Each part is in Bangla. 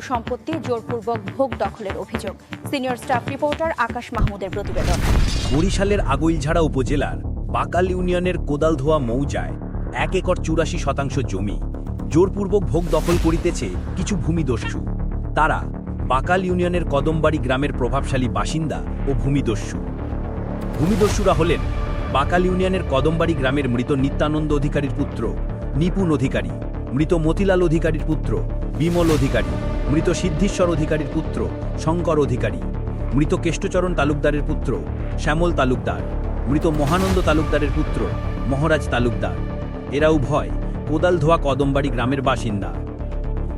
সম্পত্তি, জোরপূর্বক ভোগ দখলের অভিযোগ। সিনিয়র স্টাফ রিপোর্টার আকাশ মাহমুদের প্রতিবেদন। বরিশালের আগৈলঝাড়া উপজেলার বাকাল ইউনিয়নের কোদালধোয়া মৌজায় এক একর চুরাশি শতাংশ জমি, জোরপূর্বক ভোগ দখল করিতেছে কিছু ভূমিদস্যু। তারা বাকাল ইউনিয়নের কদমবাড়ি গ্রামের প্রভাবশালী বাসিন্দা ও ভূমিদস্যু। ভূমিদস্যুরা হলেন বাকাল ইউনিয়নের কদমবাড়ি গ্রামের মৃত নিত্যানন্দ অধিকারীর পুত্র, নিপুণ অধিকারী, মৃত মতিলাল অধিকারীর পুত্র, বিমল অধিকারী। মৃত সিদ্ধেশ্বর অধিকারীর পুত্র, শঙ্কর অধিকারী, মৃত কেষ্টচরণ তালুকদারের পুত্র, শ্যামল তালুকদার, মৃত মহানন্দ তালুকদারের পুত্র, মহারাজ তালুকদার। এরা উভয় কোদালধোয়া কদমবাড়ি গ্রামের বাসিন্দা।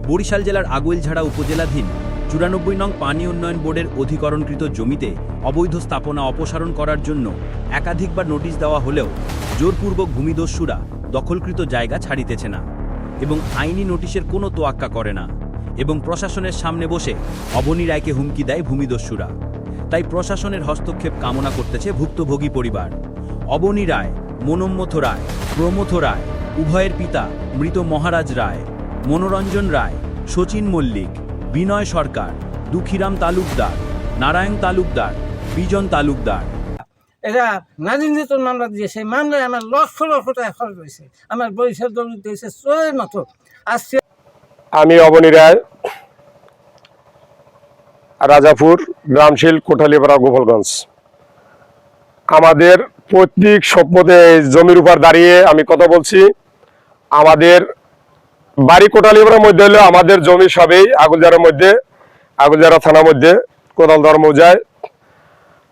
বরিশাল জেলার আগৈলঝাড়া উপজেলাধীন চুরানব্বই নং পানি উন্নয়ন বোর্ডের অধিকরণকৃত জমিতে অবৈধ স্থাপনা অপসারণ করার জন্য একাধিকবার নোটিশ দেওয়া হলেও জোরপূর্বক ভূমিদস্যুরা দখলকৃত জায়গা ছাড়িতেছে না এবং আইনি নোটিশের কোনো তোয়াক্কা করে না। এবং প্রশাসনের সামনে বসে অবনী রায়কে হুমকি দেয় ভূমিদস্যুরা। তাই প্রশাসনের হস্তক্ষেপ কামনা করতেছে ভুক্তভোগী পরিবার। অবনী রায়, মনোম্মথ রায়, প্রমথ রায়, উভয়ের পিতা মৃত মহারাজ রায়, মনোরঞ্জন রায়, শচীন মল্লিক, বিনয় সরকার, দুঃখীরাম তালুকদার, নারায়ণ তালুকদার, বিজন তালুকদার। এরা মামলা মামলায় আমার লক্ষ লক্ষ টাকা খরচ হয়েছে। আমার বরিশাল দলিত হয়েছে চোরের মতো আজকে আমি অবনী রায়, রাজাপুর গ্রামশীল কোঠালিপাড়া গোপালগঞ্জ। আমাদের পৈতৃক সম্পদে জমির উপর দাঁড়িয়ে আমি কথা বলছি। আমাদের বাড়ি কোটালিপাড়ার মধ্যে হলো আমাদের জমি সবই আগুলজারের মধ্যে, আগুলজারা থানার মধ্যে, কোদাল ধর্ম যায়।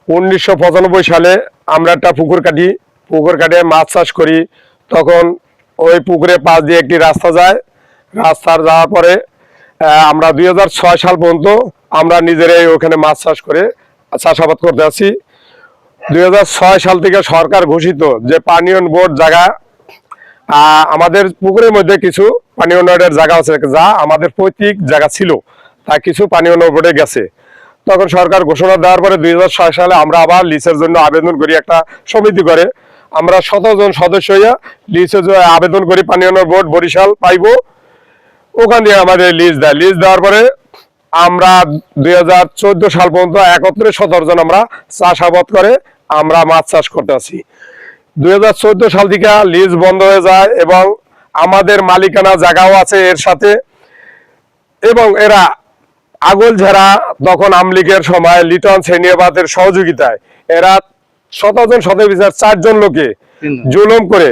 উনিশশো পঁচানব্বই সালে আমরা একটা পুকুর কাটি, পুকুর কাটে মাছ চাষ করি। তখন ওই পুকুরে পাশ দিয়ে একটি রাস্তা যায়। রাস্তার যাওয়ার পরে আমরা দুই হাজার ছয় সাল পর্যন্ত আমরা নিজেরাই ওখানে মাছ চাষ করে চাষাবাদ করতে আছি। দুই হাজার ছয় সাল থেকে সরকার ঘোষিত যে পানীয় বোর্ড জায়গা আমাদের পুকুরের মধ্যে কিছু পানি উন্নয়নের জায়গা আছে, যা আমাদের পৈতৃক জায়গা ছিল, তা কিছু পানি উন্নয়ন বোর্ডে গেছে। তখন সরকার ঘোষণা দেওয়ার পরে দুই হাজার ছয় সালে আমরা আবার লিসের জন্য আবেদন করি একটা সমিতি করে। আমরা সতেরো জন সদস্য হইয়া লিসের আবেদন করি পানি উন্নয়ন বোর্ড বরিশাল পাইবো। ওখান দিয়ে আমাদের লিজ দেয়। লিজ দেওয়ার পরে আমরা দুই হাজার চোদ্দ সাল পর্যন্ত একত্রে সতেরো জন আমরা চাষাবাদ করে আমরা মাছ চাষ করতে আছি। দুই সাল থেকে লিজ বন্ধ হয়ে যায় এবং আমাদের মালিকানা জায়গাও আছে এর সাথে। এবং এরা আগল ঝাড়া তখন আমলিগের সময় লিটন শ্রেণীবাদের সহযোগিতায় এরা শতজন শত বিচার চারজন লোকে জুলুম করে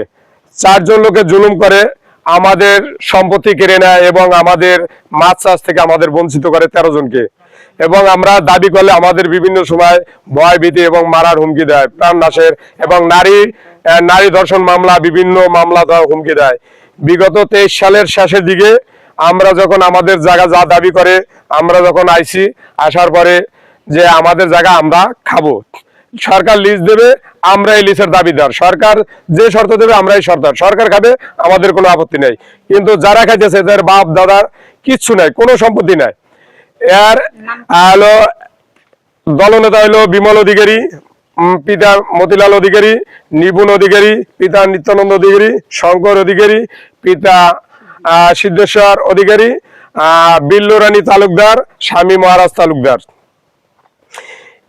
চারজন লোকে জুলুম করে আমাদের সম্পত্তি কেড়ে নেয় এবং আমাদের মাছ চাষ থেকে আমাদের বঞ্চিত করে তেরো জনকে। এবং আমরা দাবি করলে আমাদের বিভিন্ন সময় ভয় ভীতি এবং মারার হুমকি দেয়, প্রাণ নাশের এবং নারী নারী ধর্ষণ মামলা, বিভিন্ন মামলা দেওয়া হুমকি দেয়। বিগত তেইশ সালের শেষের দিকে আমরা যখন আমাদের জায়গা যা দাবি করে আমরা যখন আইছি, আসার পরে যে আমাদের জায়গা আমরা খাব। সরকার লিজ দেবে আমরাই লিজের দাবিদার। সরকার যে শর্ত দেবে আমরাই সরকার সরকার খাবে আমাদের কোনো আপত্তি নেই। কিন্তু যারা খাইতেছে তাদের বাপ দাদার কিচ্ছু নাই কোনো সম্পত্তি নাই। এর হলো দলনেতা হলো বিমল অধিকারী পিতা মতিলাল অধিকারী নিপুণ অধিকারী পিতা নিত্যানন্দ অধিকারী শঙ্কর অধিকারী পিতা সিদ্ধেশ্বর অধিকারী আহ, বিল্লু রানী তালুকদার স্বামী মহারাজ তালুকদার।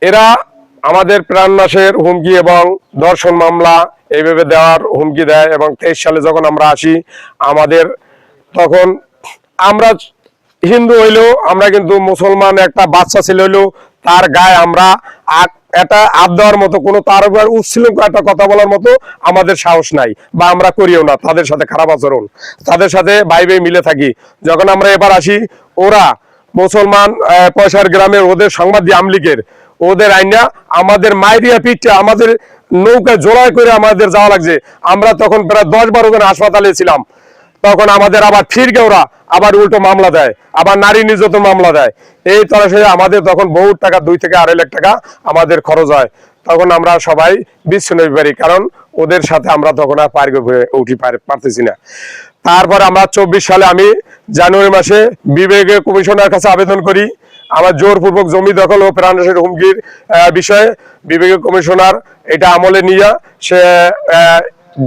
এরা আমাদের প্রাণনাশের হুমকি এবং ধর্ষণ মামলা এইভাবে দেওয়ার হুমকি দেয় এবং তেইশ সালে যখন আমরা আসি, আমাদের তখন আমরা হিন্দু হইলেও আমরা কিন্তু মুসলমান একটা বাচ্চা ছেলে হইলেও তার গায়ে আমরা এটা আপ দেওয়ার মতো কোনো তার উপর উচ্ছৃঙ্খল একটা কথা বলার মতো আমাদের সাহস নাই বা আমরা করিও না, তাদের সাথে খারাপ আচরণ, তাদের সাথে ভাই মিলে থাকি। যখন আমরা এবার আসি, ওরা মুসলমান পয়সার গ্রামের ওদের সংবাদ দিয়ে আমলিকের ওদের আইনা, আমাদের মাইরিয়া পিঠটা, আমাদের নৌকায় জোড়ায় করে আমাদের যাওয়া লাগছে। আমরা তখন প্রায় দশ বারো জন হাসপাতালে ছিলাম। তখন আমাদের আবার ফিরকে ওরা আবার উল্টো মামলা দেয়, আবার নারী নির্যাতন মামলা দেয়। এই তরফে আমাদের তখন বহু টাকা, দুই থেকে আড়াই লাখ টাকা আমাদের খরচ হয়। তখন আমরা সবাই বিচ্ছিন্ন পারি কারণ ওদের সাথে আমরা তখন আর পার উঠি পারতেছি না। তারপর আমরা চব্বিশ সালে আমি জানুয়ারি মাসে বিবেকে কমিশনার কাছে আবেদন করি। আমার জোরপূর্বক জমি দখল ও প্রাণনাশের হুমকির বিষয়ে বিবেকে কমিশনার এটা আমলে নিয়ে সে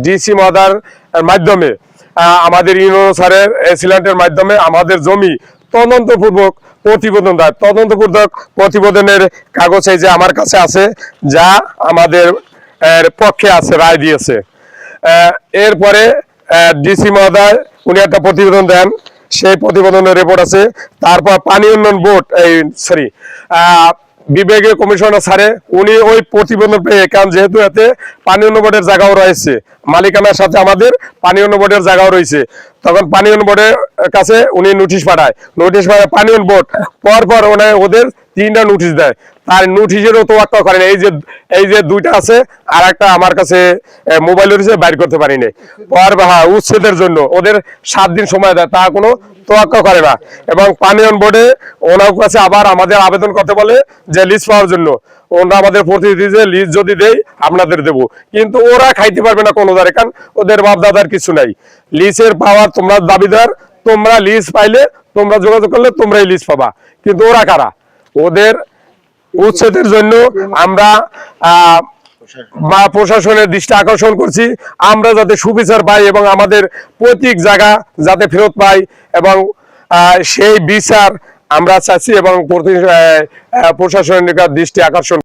ডিসি মাদার মাধ্যমে আমাদের ইউনো স্যারের এসিলেন্টের মাধ্যমে আমাদের জমি তদন্তপূর্বক প্রতিবেদন দেয়। তদন্তপূর্বক প্রতিবেদনের কাগজ এই যে আমার কাছে আছে, যা আমাদের পক্ষে আছে, রায় দিয়েছে। এরপরে ডিসি মহোদয় উনি একটা প্রতিবেদন দেন। সেই প্রতিবেদনের রিপোর্ট আছে। তারপর পানি উন্নয়ন বোর্ড, এই সরি বিভাগীয় কমিশনার স্যারে, উনি ওই প্রতিবেদন পেয়ে কারণ যেহেতু এতে পানি উন্নয়ন বোর্ডের জায়গাও রয়েছে, মালিকানার সাথে আমাদের পানি উন্নয়ন বোর্ডের জায়গাও রয়েছে। তখন পানি বোর্ডের কাছে উনি নোটিশ পাঠায়। নোটিশ পাঠায় পানি বোর্ড। পর পর ওনার ওদের তিনটা নোটিশ দেয়। তার নোটিশেরও তোয়াক্কা করেন এই যে এই যে দুইটা আছে, আর একটা আমার কাছে মোবাইল রয়েছে বাইর করতে পারিনি পর হ্যাঁ উচ্ছেদের জন্য। ওদের সাত দিন সময় দেয়, তা কোনো তোয়াক্কা করে না। এবং পানীয়ন বোর্ডে ওনার কাছে আবার আমাদের আবেদন করতে বলে যে লিস্ট পাওয়ার জন্য। ওরা আমাদের প্রতিনিধি যে লিস্ট যদি দেই আপনাদের দেব। কিন্তু ওরা খাইতে পারবে না কোনো দ্বারে কারণ ওদের বাপ দাদার কিছু নাই। লিস্টের পাওয়ার তোমরা দাবিদার, তোমরা লিস্ট পাইলে তোমরা যোগাযোগ করলে তোমরাই লিস্ট পাবা। কিন্তু ওরা কারা? ওদের উচ্ছেদের জন্য আমরা বা প্রশাসনের দৃষ্টি আকর্ষণ করছি। আমরা যাতে সুবিচার পাই এবং আমাদের প্রতীক জায়গা যাতে ফেরত পাই এবং সেই বিচার আমরা চাচ্ছি এবং প্রশাসনের দৃষ্টি আকর্ষণ